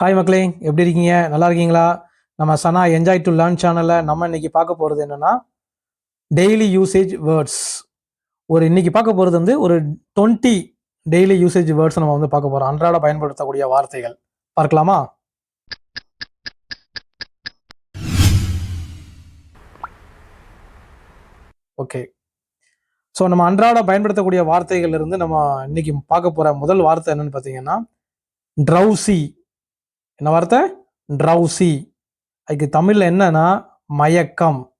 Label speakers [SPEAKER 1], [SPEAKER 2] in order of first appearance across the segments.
[SPEAKER 1] Hi மக்களே எப்படி இருக்கீங்க? நல்லா இருக்கீங்களா? நம்ம சனா என்ஜாய் டு லேர்ன் சேனலில் நம்ம இன்னைக்கு பார்க்க போகிறது என்னன்னா டெய்லி யூசேஜ் வேர்ட்ஸ் ஒரு இன்னைக்கு பார்க்க போகிறது வந்து ஒரு டுவெண்ட்டி டெய்லி யூசேஜ் வேர்ட்ஸ் நம்ம வந்து பார்க்க போகிறோம் அன்றாட பயன்படுத்தக்கூடிய வார்த்தைகள். பார்க்கலாமா? ஓகே ஸோ நம்ம அன்றாட பயன்படுத்தக்கூடிய வார்த்தைகள் இருந்து நம்ம இன்னைக்கு பார்க்க போகிற முதல் வார்த்தை என்னன்னு பார்த்தீங்கன்னா ட்ரௌசி என்ன வார்த்தை? ட்ரௌசி. அதுக்கு தமிழில் என்னன்னா மயக்கம்.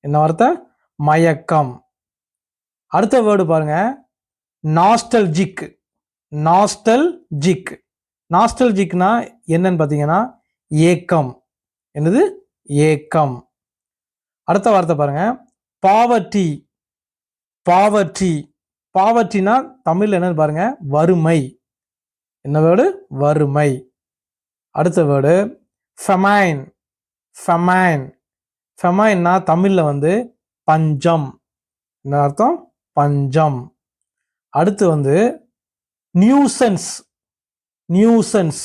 [SPEAKER 1] என்ன வார்த்தை? மயக்கம். அடுத்த வேர்டு பாருங்க. நாஸ்டல்ஜிக். நாஸ்டல்ஜிக். நாஸ்டல்ஜிக்னா என்னன்னு பார்த்தீங்கன்னா ஏக்கம். என்னது? ஏக்கம். அடுத்த வார்த்தை பாருங்க. பாவர்ட்டி. பாவர்ட்டி. பாவர்ட்டினா தமிழ் என்னன்னு பாருங்க. வறுமை. என்ன வேர்டு? வறுமை. அடுத்த வேர்டு ஃபெமைன் ஃபெமைன் ஃபெமைன்னா தமிழில் வந்து பஞ்சம். என்ன அர்த்தம்? பஞ்சம். அடுத்து வந்து நியூசன்ஸ் நியூசன்ஸ்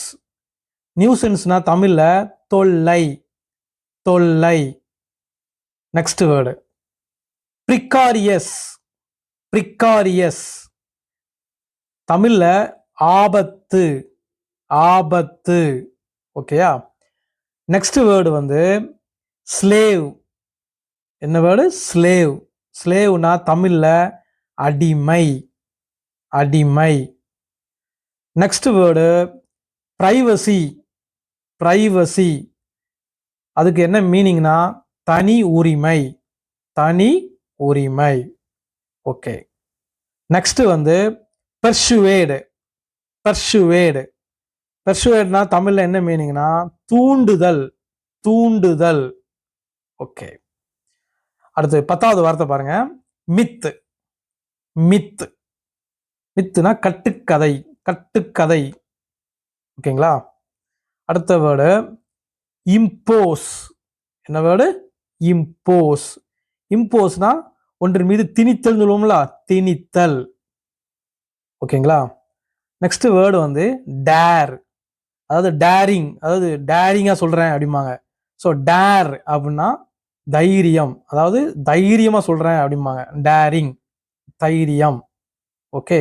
[SPEAKER 1] நியூசன்ஸ்னா தமிழில் தொல்லை. தொல்லை. Next word. ப்ரிக்காரியஸ் ப்ரிக்காரியஸ் தமிழில் ஆபத்து. ஆபத்து. ஓகேயா? நெக்ஸ்ட் வேர்டு வந்து ஸ்லேவ் என்ன வேர்டு ஸ்லேவ் ஸ்லேவ்னா தமிழில் அடிமை. அடிமை. நெக்ஸ்ட் வேர்டு ப்ரைவசி ப்ரைவசி அதுக்கு என்ன மீனிங்னா தனி உரிமை. தனி உரிமை. ஓகே நெக்ஸ்ட் வந்து பெர்சுவேடு பெர்சுவேடு பெர்சுவேட்னா தமிழ்ல என்ன மீனிங்னா தூண்டுதல் தூண்டுதல். ஓகே அடுத்து பத்தாவது வார்த்தை பாருங்க. மித்து. மித்து. மித்துனா கட்டுக்கதை கட்டுக்கதை. ஓகேங்களா அடுத்த வேர்டு இம்போஸ் என்ன வேர்டு? இம்போஸ் இம்போஸ்னா ஒன்றின் மீது திணித்தல் சொல்லுவோம்ல திணித்தல். ஓகேங்களா நெக்ஸ்ட் வேர்டு வந்து டேர் அதாவது டேரிங் அதாவது டேரிங்காக சொல்கிறேன் அப்படிம்பாங்க. ஸோ டேர் அப்படின்னா தைரியம். அதாவது தைரியமாக சொல்கிறேன் அப்படிம்பாங்க. டேரிங் தைரியம். ஓகே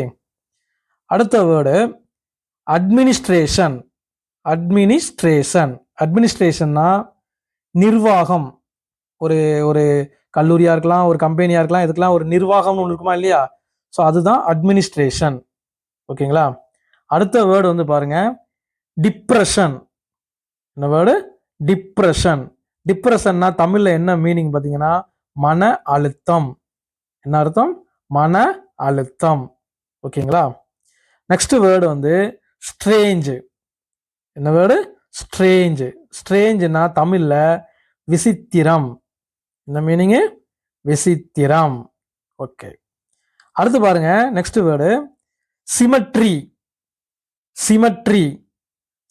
[SPEAKER 1] அடுத்த வேர்டு அட்மினிஸ்ட்ரேஷன் அட்மினிஸ்ட்ரேஷன் அட்மினிஸ்ட்ரேஷன்னா நிர்வாகம். ஒரு ஒரு கல்லூரியாக இருக்கலாம் ஒரு கம்பெனியாக இருக்கலாம் இதுக்கெல்லாம் ஒரு நிர்வாகம்னு ஒன்று இருக்குமா இல்லையா? ஸோ அதுதான் அட்மினிஸ்ட்ரேஷன் ஓகேங்களா அடுத்த வேர்டு வந்து பாருங்கள் டிப்ரெஷன் என்ன வேர்டு? டிப்ரெஷன் டிப்ரெஷன்னா தமிழில் என்ன மீனிங் பார்த்தீங்கன்னா மன அழுத்தம். என்ன அர்த்தம்? மன அழுத்தம். ஓகேங்களா? நெக்ஸ்ட் வேர்டு வந்து ஸ்ட்ரேஞ்சு என்ன வேர்டு? ஸ்ட்ரேஞ்சு ஸ்ட்ரேஞ்சுனா தமிழில் விசித்திரம். என்ன மீனிங்கு விசித்திரம். ஓகே அடுத்து பாருங்க நெக்ஸ்ட் வேர்டு சிமெட்ரி சிமெட்ரி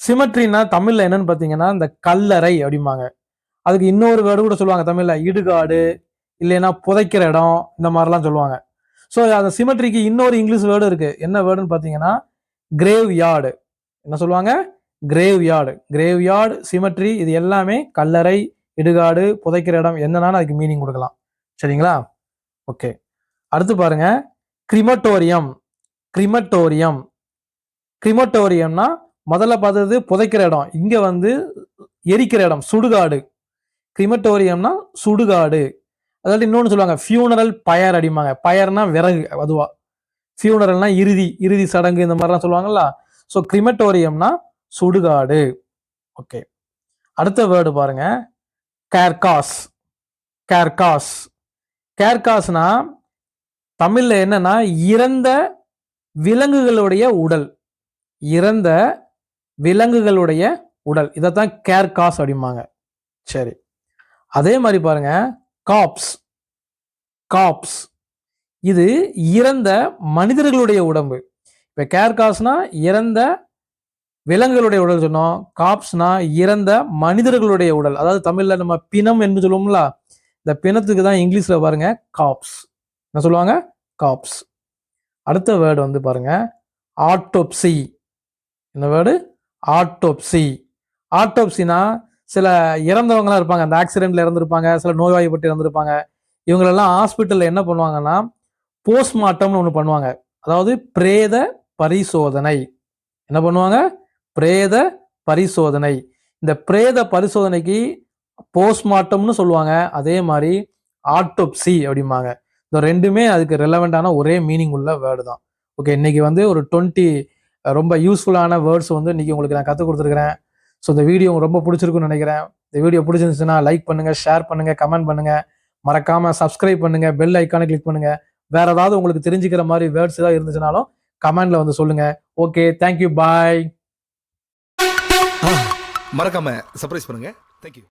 [SPEAKER 1] சிமெட்ரினா தமிழ்ல என்னன்னு பாத்தீங்கன்னா இந்த கல்லறை அப்படிம்பாங்க. அதுக்கு இன்னொரு வேர்டு கூட சொல்லுவாங்க தமிழ்ல இடுகாடு இல்லைன்னா புதைக்கிற இடம் இந்த மாதிரிலாம் சொல்லுவாங்க. ஸோ அந்த சிமெட்ரிக்கு இன்னொரு இங்கிலீஷ் வேர்டு இருக்கு. என்ன வேர்டுன்னு பார்த்தீங்கன்னா கிரேவ் யார்டு என்ன சொல்லுவாங்க? Graveyard graveyard cemetery இது எல்லாமே கல்லறை இடுகாடு புதைக்கிற இடம் என்னன்னா அதுக்கு மீனிங் கொடுக்கலாம். சரிங்களா? ஓகே அடுத்து பாருங்க. கிரிமட்டோரியம் கிரிமட்டோரியம் கிரிமட்டோரியம்னா முதல்ல பார்த்தது புதைக்கிற இடம். இங்கே வந்து எரிக்கிற இடம் சுடுகாடு. கிரிமட்டோரியம்னா சுடுகாடு. அதாவது இன்னொன்று சொல்லுவாங்க ஃபியூனரல் பயர் அடிமாங்க பயர்னா விறகு அதுவா. ஃபியூனரல்னா இறுதி இறுதி சடங்கு இந்த மாதிரிலாம் சொல்லுவாங்கல்ல. ஸோ கிரிமட்டோரியம்னா சுடுகாடு. ஓகே அடுத்த வேர்டு பாருங்க. கேர்காஸ் கேர்காஸ் கேர்காஸ்னா தமிழில் என்னன்னா இறந்த விலங்குகளுடைய உடல். இறந்த விலங்குகளுடைய உடல். இதைத்தான் கேர்காஸ் அப்படிம்பாங்க. சரி. அதே மாதிரி பாருங்க. காப்ஸ் காப்ஸ் இது இறந்த மனிதர்களுடைய உடம்பு. இப்போ கேர்காஸ்னா இறந்த விலங்குகளுடைய உடல் சொன்னோம். காப்ஸ்னா இறந்த மனிதர்களுடைய உடல். அதாவது தமிழ்ல நம்ம பிணம் என்று சொல்லுவோம்ல. இந்த பிணத்துக்கு தான் இங்கிலீஷ்ல பாருங்க. காப்ஸ் என்ன சொல்லுவாங்க? காப்ஸ் அடுத்த வேர்டு வந்து பாருங்க. ஆட்டோப்சி என்ன வேர்டு ஆட்டோப்சி. ஆட்டோப்சினா சில இறந்தவங்களாம் இருப்பாங்க. அந்த ஆக்சிடென்ட்ல இறந்துருப்பாங்க. சில நோய்வாய்ப்பட்டு இறந்துருப்பாங்க. இவங்களெல்லாம் ஹாஸ்பிட்டலில் என்ன பண்ணுவாங்கன்னா போஸ்ட்மார்ட்டம்னு ஒன்று பண்ணுவாங்க. அதாவது பிரேத பரிசோதனை. என்ன பண்ணுவாங்க? பிரேத பரிசோதனை. இந்த பிரேத பரிசோதனைக்கு போஸ்ட்மார்ட்டம்னு சொல்லுவாங்க. அதே மாதிரி ஆட்டோப்சி அப்படிம்பாங்க. இந்த ரெண்டுமே அதுக்கு ரெலவெண்டான ஒரே மீனிங் உள்ள வேர்டு தான். ஓகே இன்னைக்கு வந்து ஒரு டுவெண்ட்டி ரொம்ப யூஸ்ஃபுல்லான வேர்ட்ஸ் வந்து இன்னைக்கு உங்களுக்கு நான் கற்றுக் கொடுத்துருக்குறேன். ஸோ இந்த வீடியோ உங்களுக்கு ரொம்ப பிடிச்சிருக்குன்னு நினைக்கிறேன். இந்த வீடியோ பிடிச்சிருந்துச்சுன்னா லைக் பண்ணுங்கள் ஷேர் பண்ணுங்கள் கமெண்ட் பண்ணுங்கள் மறக்காமல் சப்ஸ்கிரைப் பண்ணுங்கள் பெல் ஐக்கானை கிளிக் பண்ணுங்கள் வேற ஏதாவது உங்களுக்கு தெரிஞ்சுக்கிற மாதிரி வேர்ட்ஸ் ஏதாவது இருந்துச்சுனாலும் கமெண்டில் வந்து சொல்லுங்கள் ஓகே தேங்க்யூ பாய்
[SPEAKER 2] மறக்காம சர்ப்ரைஸ் பண்ணுங்க. தேங்க்யூ